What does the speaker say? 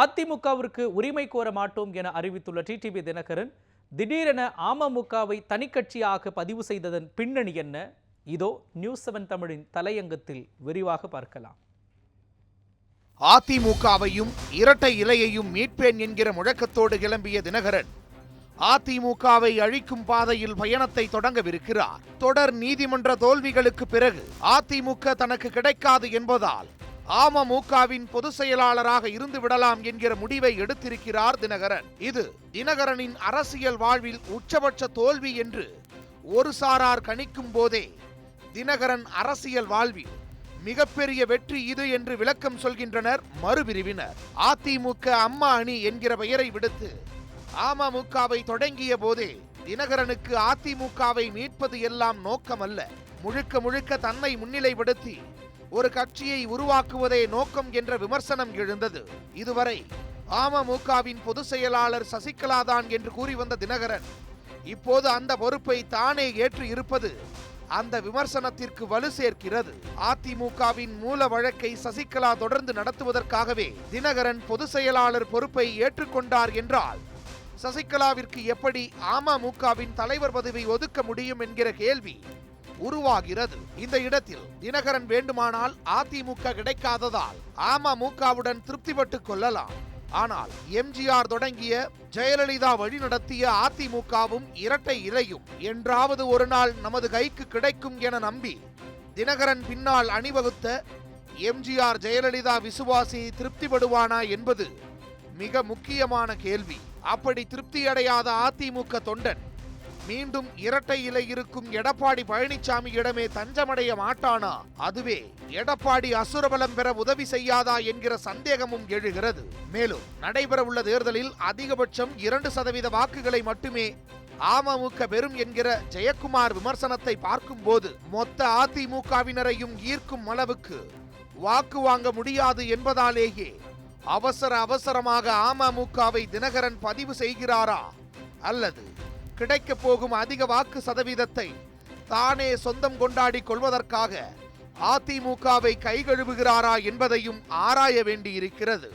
அதிமுகவிற்கு உரிமை கோர மாட்டோம் என அறிவித்துள்ள டிடிவி தினகரன் திடீரென அமமுகவை தனிக்கட்சியாக பதிவு செய்ததன் பின்னணி என்ன? இதோ நியூஸ் செவன் தமிழின் தலையங்கத்தில் விரிவாக பார்க்கலாம். அதிமுகவையும் இரட்டை இலையையும் மீட்பேன் என்கிற முழக்கத்தோடு கிளம்பிய தினகரன் அதிமுகவை அழிக்கும் பாதையில் பயணத்தை தொடங்கவிருக்கிறார். தொடர் நீதிமன்ற தோல்விகளுக்கு பிறகு அதிமுக தனக்கு கிடைக்காது என்பதால் அமமுகவின் பொதுச் செயலாளராக இருந்து விடலாம் என்கிற முடிவை எடுத்திருக்கிறார் தினகரன். இது தினகரனின் அரசியல் வாழ்வில் உச்சபட்ச தோல்வி என்று ஒரு சாரார் கணிக்கும் போதே தினகரன் அரசியல் வாழ்வில் மிகப்பெரிய வெற்றி இது என்று விளக்கம் சொல்கின்றனர் மறுபிரிவினர். அதிமுக அம்மா அணி என்கிற பெயரை விடுத்து அமமுகவை தொடங்கிய போதே தினகரனுக்கு அதிமுகவை மீட்பது எல்லாம் நோக்கமல்ல. முழுக்க முழுக்க தன்னை முன்னிலைப்படுத்தி ஒரு கட்சியை உருவாக்குவதே நோக்கம் என்ற விமர்சனம் எழுந்தது. இதுவரை அமமுகவின் பொதுச் செயலாளர் சசிகலாதான் என்று கூறி வந்த தினகரன் இப்போது அந்த பொறுப்பை தானே ஏற்று இருப்பது அந்த விமர்சனத்திற்கு வலு சேர்க்கிறது. அதிமுகவின் மூல வழக்கை சசிகலா தொடர்ந்து நடத்துவதற்காகவே தினகரன் பொதுச் செயலாளர் பொறுப்பை ஏற்றுக்கொண்டார் என்றால் சசிகலாவிற்கு எப்படி அமமுகவின் தலைவர் பதவி ஒதுக்க முடியும் என்கிற கேள்வி உருவாகிறது. இந்த இடத்தில் தினகரன் வேண்டுமானால் அதிமுக கிடைக்காததால் அமமுகவுடன் திருப்திப்பட்டுக் கொள்ளலாம். ஆனால் எம்ஜிஆர் தொடங்கிய ஜெயலலிதா வழிநடத்திய அதிமுகவும் இரட்டை இலையும் என்றாவது ஒரு நாள் நமது கைக்கு கிடைக்கும் என நம்பி தினகரன் பின்னால் அணிவகுத்த எம்ஜிஆர் ஜெயலலிதா விசுவாசி திருப்திப்படுவானா என்பது மிக முக்கியமான கேள்வி. அப்படி திருப்தியடையாத அதிமுக தொண்டன் மீண்டும் இரட்டை இலை இருக்கும் எடப்பாடி பழனிசாமியிடமே தஞ்சமடைய மாட்டானா? அதுவே எடப்பாடி அசுரபலம் பெற உதவி செய்யாதா என்கிற சந்தேகமும் எழுகிறது. மேலும் நடைபெறவுள்ள தேர்தலில் அதிகபட்சம் இரண்டு சதவீத வாக்குகளை மட்டுமே அமமுக பெறும் என்கிற ஜெயக்குமார் விமர்சனத்தை பார்க்கும்போது மொத்த அதிமுகவினரையும் ஈர்க்கும் அளவுக்கு வாக்கு வாங்க முடியாது என்பதாலேயே அவசர அவசரமாக அமமுகவை தினகரன் பதிவு செய்கிறாரா? அல்லது கிடைக்கப் போகும் அதிக வாக்கு சதவீதத்தை தானே சொந்தம் கொண்டாடி கொள்வதற்காக அதிமுகவை கைகழுவுகிறாரா என்பதையும் ஆராய வேண்டியிருக்கிறது.